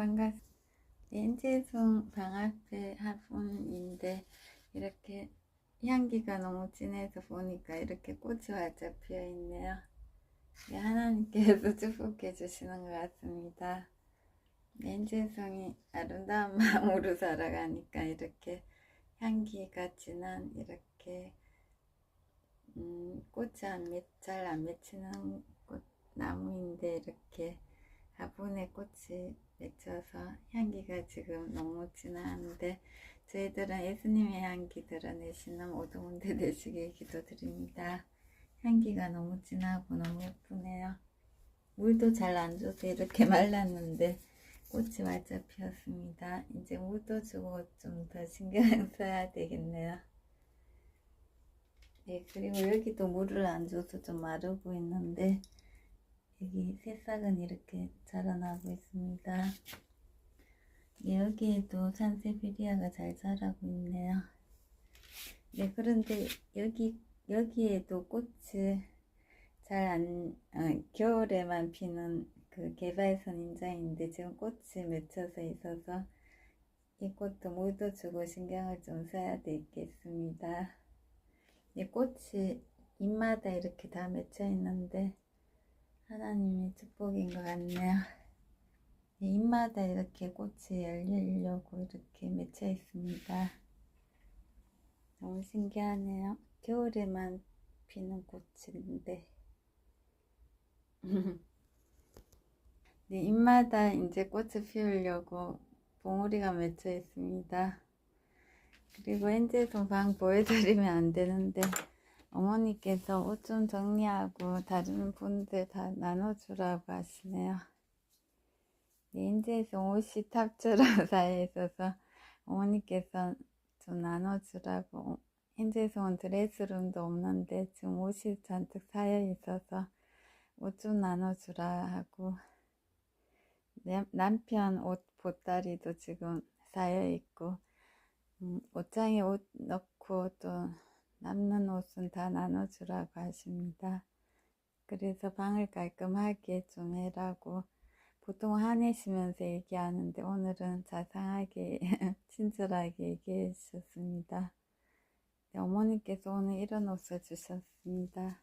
반갑습니다. 엔제송 방 앞에 화분인데 이렇게 향기가 너무 진해서 보니까 이렇게 꽃이 활짝 피어 있네요. 네, 하나님께서 축복해 주시는 것 같습니다. 엔제송이 아름다운 마음으로 살아가니까 이렇게 향기가 진한 이렇게 음, 꽃이 잘안 맺히는 꽃 나무인데 이렇게 화분에 꽃이 맺혀서 향기가 지금 너무 진한데 저희들은 예수님의 향기 드러내시는 분들 되시길 기도드립니다. 향기가 너무 진하고 너무 예쁘네요. 물도 잘 안 줘서 이렇게 말랐는데 꽃이 활짝 피었습니다. 이제 물도 주고 좀 더 신경 써야 되겠네요. 네, 그리고 여기도 물을 안 줘서 좀 마르고 있는데 여기 새싹은 이렇게 자라나고 있습니다. 네, 여기에도 산세비리아가 잘 자라고 있네요. 네, 그런데 여기, 여기에도 꽃이 잘 안, 어, 겨울에만 피는 그 개발선 인자인데 지금 꽃이 맺혀서 있어서 이 꽃도 물도 주고 신경을 좀 써야 되겠습니다. 이 꽃이 잎마다 이렇게 다 맺혀 있는데 하나님의 축복인 것 같네요. 잎마다 이렇게 꽃이 열리려고 이렇게 맺혀 있습니다. 너무 신기하네요. 겨울에만 피는 꽃인데. 네, 잎마다 이제 꽃을 피우려고 봉우리가 맺혀 있습니다. 그리고 현재도 방 보여드리면 안 되는데 어머니께서 옷 좀 정리하고 다른 분들 다 나눠주라고 하시네요. 네, 현재에서 옷이 탑처럼 쌓여 있어서 어머니께서 좀 나눠주라고 현재에서 온 드레스룸도 없는데 지금 옷이 잔뜩 쌓여 있어서 옷 좀 나눠주라 하고 남편 옷 보따리도 지금 쌓여 있고 음, 옷장에 옷 넣고 또 남는 옷은 다 나눠주라고 하십니다. 그래서 방을 깔끔하게 좀 해라고 보통 화내시면서 얘기하는데 오늘은 자상하게 친절하게 얘기해 주셨습니다. 네, 어머니께서 오늘 이런 옷을 주셨습니다.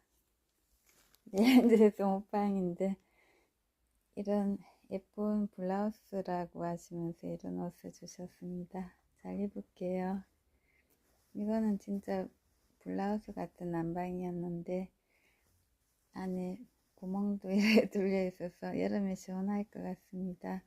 네, 그래서 옷방인데 이런 예쁜 블라우스라고 하시면서 이런 옷을 주셨습니다. 잘 입을게요. 이거는 진짜 블라우스 같은 난방이었는데 안에 구멍도 뚫려 있어서 여름에 시원할 것 같습니다.